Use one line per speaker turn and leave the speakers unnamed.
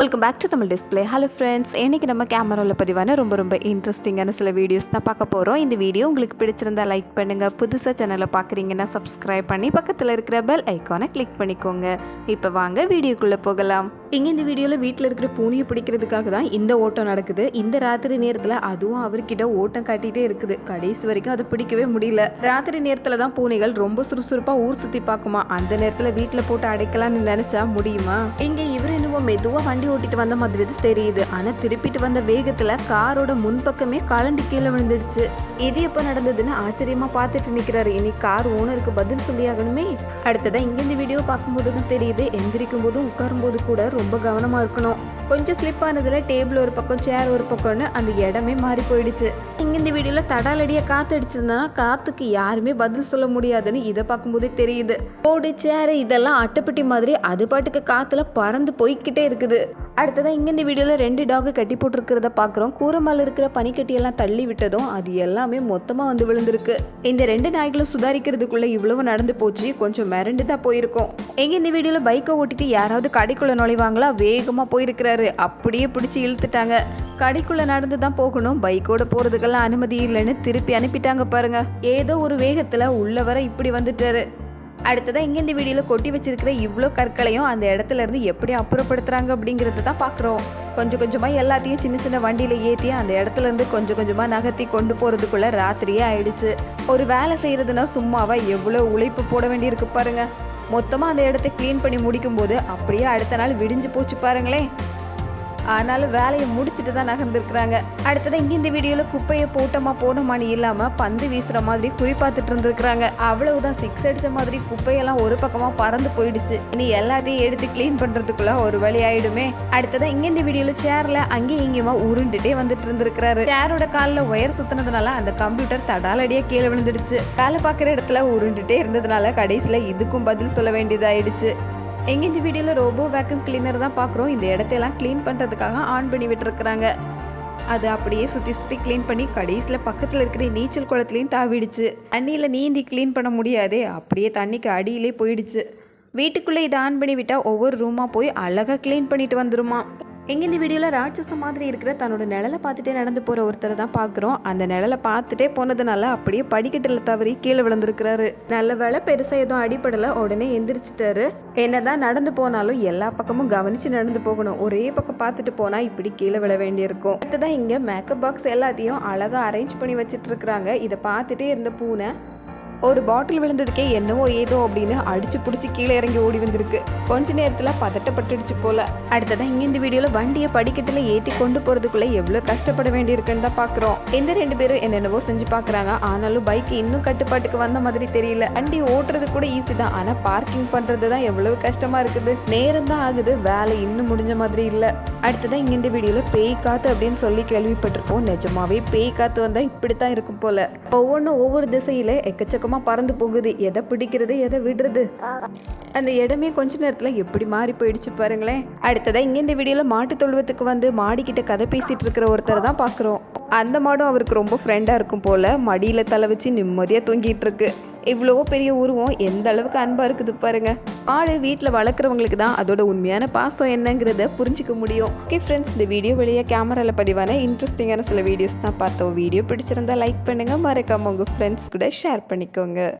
Welcome back to Tamil display hello friends இன்றைக்கி நம்ம கேமராவில் பதிவான ரொம்ப ரொம்ப இன்ட்ரெஸ்டிங்கான சில வீடியோஸ் தான் பார்க்க போகிறோம் இந்த வீடியோ உங்களுக்கு பிடிச்சிருந்தா லைக் பண்ணுங்கள் புதுசாக சேனலை பார்க்குறீங்கன்னா சப்ஸ்கிரைப் பண்ணி பக்கத்தில் இருக்கிற பெல் ஐக்கானை கிளிக் பண்ணிக்கோங்க. இப்போ வாங்க வீடியோக்குள்ளே போகலாம். இங்கே இந்த வீடியோவில் வீட்டில் இருக்கிற பூனையை பிடிக்கிறதுக்காக தான் இந்த ஓட்டம் நடக்குது. இந்த ராத்திரி நேரத்தில் அதுவும் அவர்கிட்ட ஓட்டம் காட்டிகிட்டே இருக்குது. கடைசி வரைக்கும் அதை பிடிக்கவே முடியல. ராத்திரி நேரத்தில் தான் பூனைகள் ரொம்ப சுறுசுறுப்பாக ஊர் சுற்றி பார்க்குமா? அந்த நேரத்தில் வீட்டில் போட்டு அடைக்கலாம்னு நினச்சா முடியுமா? இங்கே இவர் மெதுவாக வண்டி ஓட்டிட்டு வந்த மாதிரி தான் தெரியுது. ஆனால் திருப்பிட்டு வந்த வேகத்தில் காரோட முன்பக்கமே கலண்டு கீழே விழுந்துடுச்சு. இது எப்போ நடந்ததுன்னு ஆச்சரியமா பார்த்துட்டு நிற்கிறாரு இனி கார் ஓனருக்கு பதில் சொல்லியாகணுமே? அடுத்ததான் இங்கேருந்து இந்த வீடியோ பார்க்கும்போது தான் தெரியுது. எந்திரிக்கும் போதும் உட்காரும் போது கூட ரொம்ப கவனமா இருக்கணும். கொஞ்சம் ஸ்லிப் ஆனதுல டேபிள் ஒரு பக்கம் சேர் ஒரு பக்கம்னு அந்த இடமே மாறி போயிடுச்சு. இங்கே இந்த வீடியோவில் தடாலடியாக காற்று அடிச்சிருந்தனா காற்றுக்கு யாருமே பதில் சொல்ல முடியாதுன்னு இதை பார்க்கும்போதே தெரியுது. போடு சேரு இதெல்லாம் அட்டைப்பட்டி மாதிரி அது பாட்டுக்கு காற்றுல பறந்து போய்கிட்டே இருக்குது. அடுத்ததான் இங்கே இந்த வீடியோவில் ரெண்டு டாகு கட்டி போட்டிருக்கிறத பார்க்குறோம் கூரை மேலே இருக்கிற பனிக்கட்டியெல்லாம் தள்ளி விட்டதும் அது எல்லாமே மொத்தமாக வந்து விழுந்திருக்கு. இந்த ரெண்டு நாய்களும் சுதாரிக்கிறதுக்குள்ளே இவ்வளவு நடந்து போச்சு. கொஞ்சம் மிரண்டு தான் போயிருக்கோம். எங்கே இந்த வீடியோவில் பைக்கை ஓட்டிட்டு யாராவது கடைக்குள்ளே நுழைவாங்களா? வேகமாக போயிருக்கிறாரு. அப்படியே பிடிச்சி இழுத்துட்டாங்க. கடைக்குள்ளே நடந்து தான் போகணும். பைக்கோட போகிறதுக்கெல்லாம் அனுமதி இல்லைன்னு திருப்பி அனுப்பிட்டாங்க பாருங்க. ஏதோ ஒரு வேகத்தில் உள்ள வர இப்படி வந்துட்டாரு. அடுத்ததான் இங்கே இந்த வீடியோவில் கொட்டி வச்சிருக்கிற இவ்வளோ கற்களையும் அந்த இடத்துல இருந்து எப்படி அப்புறப்படுத்துகிறாங்க அப்படிங்கிறத தான் பார்க்குறோம் கொஞ்சம் கொஞ்சமாக எல்லாத்தையும் சின்ன சின்ன வண்டியில் ஏற்றி அந்த இடத்துல இருந்து கொஞ்சம் கொஞ்சமாக நகர்த்தி கொண்டு போகிறதுக்குள்ளே ராத்திரியே ஆயிடுச்சு. ஒரு வேலை செய்கிறதுனா சும்மாவா எவ்வளோ உழைப்பு போட வேண்டியிருக்கு பாருங்கள் மொத்தமாக அந்த இடத்த க்ளீன் பண்ணி முடிக்கும்போது அப்படியே அடுத்த நாள் விடிஞ்சு போச்சு பாருங்களேன். ஆனாலும் வேலையை முடிச்சுட்டு தான் நகர்ந்துருக்குறாங்க. அடுத்தது இங்கே இந்த வீடியோவில் குப்பையை போட்டோமா போனோமான்னு இல்லாமல் பந்து வீசுகிற மாதிரி குறிப்பாத்துட்டு இருந்திருக்கிறாங்க. அவ்வளவுதான் சிக்ஸ் அடித்த மாதிரி குப்பையெல்லாம் ஒரு பக்கமாக பறந்து போயிடுச்சு. இனி எல்லாத்தையும் எடுத்து க்ளீன் பண்ணுறதுக்குள்ள ஒரு வழி ஆயிடுமே. அடுத்ததான் இங்கே இந்த வீடியோவில் சேரில் அங்கேயும் இங்கேயுமா உருண்டுட்டே வந்துட்டு இருந்திருக்கிறாரு. சேரோட காலில் ஒயர் சுத்தினதுனால அந்த கம்ப்யூட்டர் தடாலடியாக கீழே விழுந்துடுச்சு. வேலை பார்க்குற இடத்துல உருண்டுட்டே இருந்ததுனால கடைசியில் இதுக்கும் பதில் சொல்ல வேண்டியதாயிடுச்சு. எங்கே இந்த வீடியோவில் ரோபோ வேக்யூம் கிளீனர் தான் பார்க்குறோம் இந்த இடத்தையெல்லாம் க்ளீன் பண்ணுறதுக்காக ஆன் பண்ணி விட்டுருக்குறாங்க. அது அப்படியே சுற்றி சுற்றி க்ளீன் பண்ணி கடைசியில் பக்கத்தில் இருக்கிற நீச்சல் குளத்துலையும் தாவிடுச்சு. தண்ணியில் நீந்தி க்ளீன் பண்ண முடியாதே அப்படியே தண்ணிக்கு அடியிலே போயிடுச்சு. வீட்டுக்குள்ளே இதை ஆன் பண்ணி விட்டால் ஒவ்வொரு ரூமாக போய் அழகாக க்ளீன் பண்ணிட்டு வந்துருமா. எங்கே இந்த வீடியோவில் ராட்சசம் மாதிரி இருக்கிற தன்னோட நிழலை பார்த்துட்டே நடந்து போகிற ஒருத்தரை தான் பார்க்குறோம். அந்த நிழலை பார்த்துட்டே போனதுனால அப்படியே படிக்கட்டில் தவறி கீழே விழுந்திருக்கிறாரு. நல்ல வேலை பெருசாக எதுவும் அடிப்படலை உடனே எந்திரிச்சிட்டாரு. என்னதான் நடந்து போனாலும் எல்லா பக்கமும் கவனித்து நடந்து போகணும். ஒரே பக்கம் பார்த்துட்டு போனால் இப்படி கீழே விழ வேண்டியிருக்கும். அடுத்ததான் இங்கே மேக்கப் பாக்ஸ் எல்லாத்தையும் அழகாக அரேஞ்ச் பண்ணி வச்சுட்டு இருக்கிறாங்க. இதை பார்த்துட்டே இருந்த பூனை ஒரு பாட்டில் விழுந்ததுக்கே என்னவோ ஏதோ அப்படின்னு அடிச்சு பிடிச்சி கீழே இறங்கி ஓடி வந்திருக்கு. கொஞ்ச நேரத்தில் பதட்டப்பட்டுடுச்சு போல. அடுத்ததான் இங்கே இந்த வீடியோவில் வண்டியை படிக்கட்டில் ஏற்றி கொண்டு போகிறதுக்குள்ளே எவ்வளோ கஷ்டப்பட வேண்டியிருக்குன்னு தான் பார்க்குறோம் இந்த ரெண்டு பேரும் என்னென்னவோ செஞ்சு பார்க்குறாங்க ஆனாலும் பைக் இன்னும் கட்டுப்பாட்டுக்கு வந்த மாதிரி தெரியல. வண்டி ஓட்டுறது கூட ஈஸி தான். ஆனால் பார்க்கிங் பண்ணுறது தான் எவ்வளோ கஷ்டமாக இருக்குது. நேரம் தான் ஆகுது. வேலை இன்னும் முடிஞ்ச மாதிரி இல்லை. அடுத்ததான் இங்கே இந்த வீடியோவில் பேய் காத்து அப்படின்னு சொல்லி கேள்விப்பட்டிருப்போம். நிஜமாவே பேய் காத்து வந்தால் இப்படி தான் இருக்கும் போல. ஒவ்வொன்றும் ஒவ்வொரு திசையில் எக்கச்சக்கமாக பறந்து போகுது. எதை பிடிக்கிறது எதை விடுறது? அந்த இடமே கொஞ்ச நேரத்தில் எப்படி மாறி போயிடுச்சு பாருங்களேன். அடுத்ததாக இங்கே இந்த வீடியோவில் மாட்டு தொழுவத்துக்கு வந்து மாடிக்கிட்ட கதை பேசிட்டு இருக்கிற ஒருத்தரை தான் பார்க்குறோம் அந்த மாடும் அவருக்கு ரொம்ப ஃப்ரெண்டாக இருக்கும் போல் மடியில் தலை வச்சு நிம்மதியாக தூங்கிட்டு இருக்கு இவ்வளவோ பெரிய உருவம் எந்த அளவுக்கு அன்பாக இருக்குது பாருங்க. ஆடு வீட்டில் வளர்க்குறவங்களுக்கு தான் அதோட உண்மையான பாசம் என்னங்கிறத புரிஞ்சிக்க முடியும். ஓகே ஃப்ரெண்ட்ஸ் இந்த வீடியோ வெளியே கேமராவில் பதிவான இன்ட்ரெஸ்டிங்கான சில வீடியோஸ் தான் பார்த்தோம். வீடியோ பிடிச்சிருந்தா லைக் பண்ணுங்கள் மறக்காமல் உங்கள் ஃப்ரெண்ட்ஸ் கூட ஷேர் பண்ணிக்கோங்க.